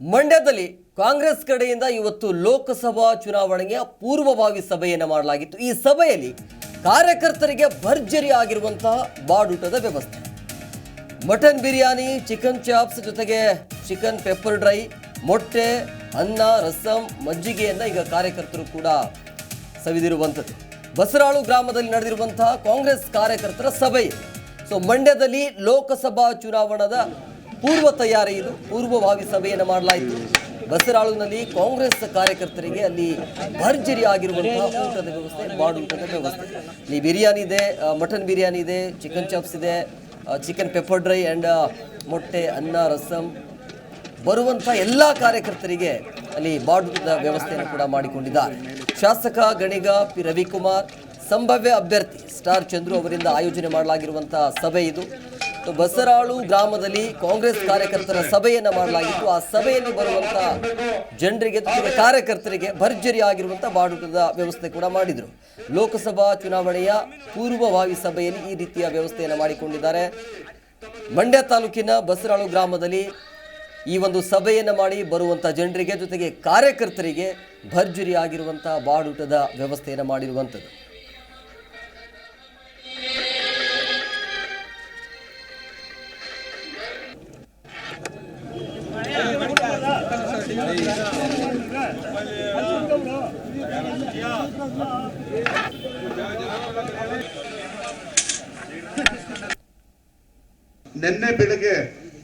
ಮಂಡ್ಯದಲ್ಲಿ ಕಾಂಗ್ರೆಸ್ ಕಡೆಯಿಂದ ಇವತ್ತು ಲೋಕಸಭಾ ಚುನಾವಣೆಯ ಪೂರ್ವಭಾವಿ ಸಭೆಯನ್ನು ಮಾಡಲಾಗಿತ್ತು. ಈ ಸಭೆಯಲ್ಲಿ ಕಾರ್ಯಕರ್ತರಿಗೆ ಭರ್ಜರಿ ಆಗಿರುವಂತಹ ಬಾಡೂಟದ ವ್ಯವಸ್ಥೆ. ಮಟನ್ ಬಿರಿಯಾನಿ, ಚಿಕನ್ ಚಾಪ್ಸ್ ಜೊತೆಗೆ ಚಿಕನ್ ಪೆಪ್ಪರ್ ಡ್ರೈ, ಮೊಟ್ಟೆ, ಅನ್ನ, ರಸಂ, ಮಜ್ಜಿಗೆಯನ್ನ ಈಗ ಕಾರ್ಯಕರ್ತರು ಕೂಡ ಸವಿದಿರುವಂಥದ್ದು. ಬಸರಾಳು ಗ್ರಾಮದಲ್ಲಿ ನಡೆದಿರುವಂತಹ ಕಾಂಗ್ರೆಸ್ ಕಾರ್ಯಕರ್ತರ ಸಭೆ. ಸೊ ಮಂಡ್ಯದಲ್ಲಿ ಲೋಕಸಭಾ ಚುನಾವಣದ ಪೂರ್ವ ತಯಾರಿ ಇದು. ಪೂರ್ವಭಾವಿ ಸಭೆಯನ್ನು ಮಾಡಲಾಯಿತು. ಬಸರಾಳುನಲ್ಲಿ ಕಾಂಗ್ರೆಸ್ ಕಾರ್ಯಕರ್ತರಿಗೆ ಅಲ್ಲಿ ಭರ್ಜರಿ ಆಗಿರುವಂತಹ ಊಟದ ವ್ಯವಸ್ಥೆ ಬಾಡೂಟದ ವ್ಯವಸ್ಥೆ. ಇಲ್ಲಿ ಬಿರಿಯಾನಿ ಇದೆ ಮಟನ್ ಬಿರಿಯಾನಿ ಇದೆ, ಚಿಕನ್ ಚಾಪ್ಸ್ ಇದೆ ಚಿಕನ್ ಪೆಪ್ಪರ್ ಡ್ರೈ ಆ್ಯಂಡ್ ಮೊಟ್ಟೆ, ಅನ್ನ, ರಸಂ. ಬರುವಂಥ ಎಲ್ಲ ಕಾರ್ಯಕರ್ತರಿಗೆ ಅಲ್ಲಿ ಬಾಡೂಟದ ವ್ಯವಸ್ಥೆಯನ್ನು ಕೂಡ ಮಾಡಿಕೊಂಡಿದ್ದಾರೆ. ಶಾಸಕ, ಗಣಿಗ, ಪಿ. ರವಿಕುಮಾರ್, ಸಂಭವ್ಯ ಅಭ್ಯರ್ಥಿ, ಸ್ಟಾರ್ ಚಂದ್ರು ಅವರಿಂದ ಆಯೋಜನೆ ಮಾಡಲಾಗಿರುವಂಥ ಸಭೆ ಇದು. ಬಸರಾಳು ಗ್ರಾಮದಲ್ಲಿ ಕಾಂಗ್ರೆಸ್ ಕಾರ್ಯಕರ್ತರ ಸಭೆಯನ್ನು ಮಾಡಲಾಗಿತ್ತು. ಆ ಸಭೆಯಲ್ಲಿ ಬರುವಂಥ ಜನರಿಗೆ ಕಾರ್ಯಕರ್ತರಿಗೆ ಭರ್ಜರಿ ಆಗಿರುವಂತ ಬಾಡೂಟದ ವ್ಯವಸ್ಥೆ ಕೂಡ ಮಾಡಿದರು. ಲೋಕಸಭಾ ಚುನಾವಣೆಯ ಪೂರ್ವಭಾವಿ ಸಭೆಯಲ್ಲಿ ಈ ರೀತಿಯ ವ್ಯವಸ್ಥೆಯನ್ನು ಮಾಡಿಕೊಂಡಿದ್ದಾರೆ. ಮಂಡ್ಯ ತಾಲೂಕಿನ ಬಸರಾಳು ಗ್ರಾಮದಲ್ಲಿ ಈ ಒಂದು ಸಭೆಯನ್ನು ಮಾಡಿ ಬರುವಂಥ ಜನರಿಗೆ ಜೊತೆಗೆ ಕಾರ್ಯಕರ್ತರಿಗೆ ಭರ್ಜರಿ ಆಗಿರುವಂತಹ ಬಾಡೂಟದ ವ್ಯವಸ್ಥೆಯನ್ನು ಮಾಡಿರುವಂಥದ್ದು ನಿನ್ನೆ ಬೆಳಗ್ಗೆ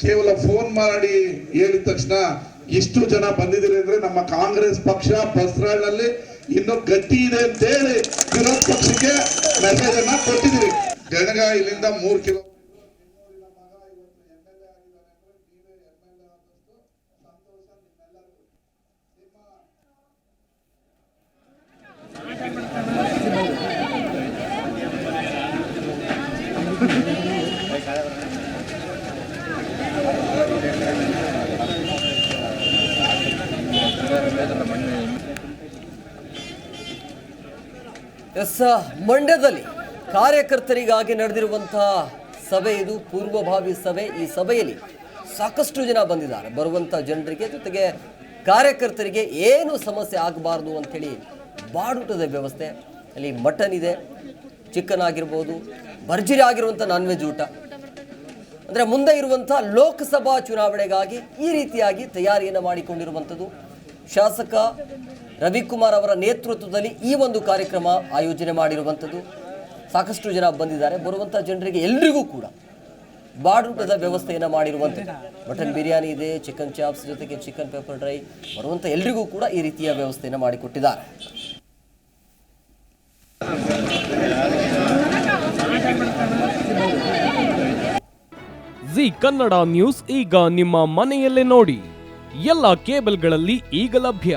ಕೇವಲ ಫೋನ್ ಮಾಡಿ ಹೇಳಿದ ತಕ್ಷಣ ಇಷ್ಟು ಜನ ಬಂದಿದ್ದೀರಿ ಅಂದ್ರೆ ನಮ್ಮ ಕಾಂಗ್ರೆಸ್ ಪಕ್ಷ ಬಸ್ರಾಳ್ನಲ್ಲಿ ಇನ್ನು ಗಟ್ಟಿ ಇದೆ ಅಂತ ಹೇಳಿ ವಿರೋಧ ಪಕ್ಷಕ್ಕೆ ಮೆಸೇಜ್ ಅನ್ನ ಕೊಟ್ಟಿದ್ದೀರಿ. ಗಣಗ ಇಲ್ಲಿಂದ ಮೂರು ಕಿಲೋ ಎಸ್ ಮಂಡ್ಯದಲ್ಲಿ ಕಾರ್ಯಕರ್ತರಿಗಾಗಿ ನಡೆದಿರುವಂತಹ ಸಭೆ ಇದು, ಪೂರ್ವಭಾವಿ ಸಭೆ. ಈ ಸಭೆಯಲ್ಲಿ ಸಾಕಷ್ಟು ಜನ ಬಂದಿದ್ದಾರೆ. ಬರುವಂಥ ಜನರಿಗೆ ಜೊತೆಗೆ ಕಾರ್ಯಕರ್ತರಿಗೆ ಏನು ಸಮಸ್ಯೆ ಆಗಬಾರ್ದು ಅಂಥೇಳಿ ಬಾಡೂಟದ ವ್ಯವಸ್ಥೆ. ಅಲ್ಲಿ ಮಟನ್ ಇದೆ, ಚಿಕನ್ ಆಗಿರ್ಬೋದು, ಭರ್ಜರಿ ಆಗಿರುವಂಥ ನಾನ್ ವೆಜ್ ಊಟ. ಅಂದರೆ ಮುಂದೆ ಇರುವಂಥ ಲೋಕಸಭಾ ಚುನಾವಣೆಗಾಗಿ ಈ ರೀತಿಯಾಗಿ ತಯಾರಿಯನ್ನು ಮಾಡಿಕೊಂಡಿರುವಂಥದ್ದು. ಶಾಸಕ ರವಿಕುಮಾರ್ ಅವರ ನೇತೃತ್ವದಲ್ಲಿ ಈ ಒಂದು ಕಾರ್ಯಕ್ರಮ ಆಯೋಜನೆ ಮಾಡಿರುವಂಥದ್ದು. ಸಾಕಷ್ಟು ಜನ ಬಂದಿದ್ದಾರೆ. ಬರುವಂಥ ಜನರಿಗೆ ಎಲ್ರಿಗೂ ಕೂಡ ಬಾಡೂಟದ ವ್ಯವಸ್ಥೆಯನ್ನು ಮಾಡಿರುವಂಥದ್ದು. ಮಟನ್ ಬಿರಿಯಾನಿ ಇದೆ ಚಿಕನ್ ಚಾಪ್ಸ್ ಜೊತೆಗೆ ಚಿಕನ್ ಪೆಪ್ಪರ್ ಡ್ರೈ ಬರುವಂಥ ಎಲ್ರಿಗೂ ಕೂಡ ಈ ರೀತಿಯ ವ್ಯವಸ್ಥೆಯನ್ನು ಮಾಡಿಕೊಟ್ಟಿದ್ದಾರೆ. ಜಿ ಕನ್ನಡ ನ್ಯೂಸ್ ಈಗ ನಿಮ್ಮ ಮನೆಯಲ್ಲೇ ನೋಡಿ. ಎಲ್ಲ ಕೇಬಲ್ಗಳಲ್ಲಿ ಈಗ ಲಭ್ಯ.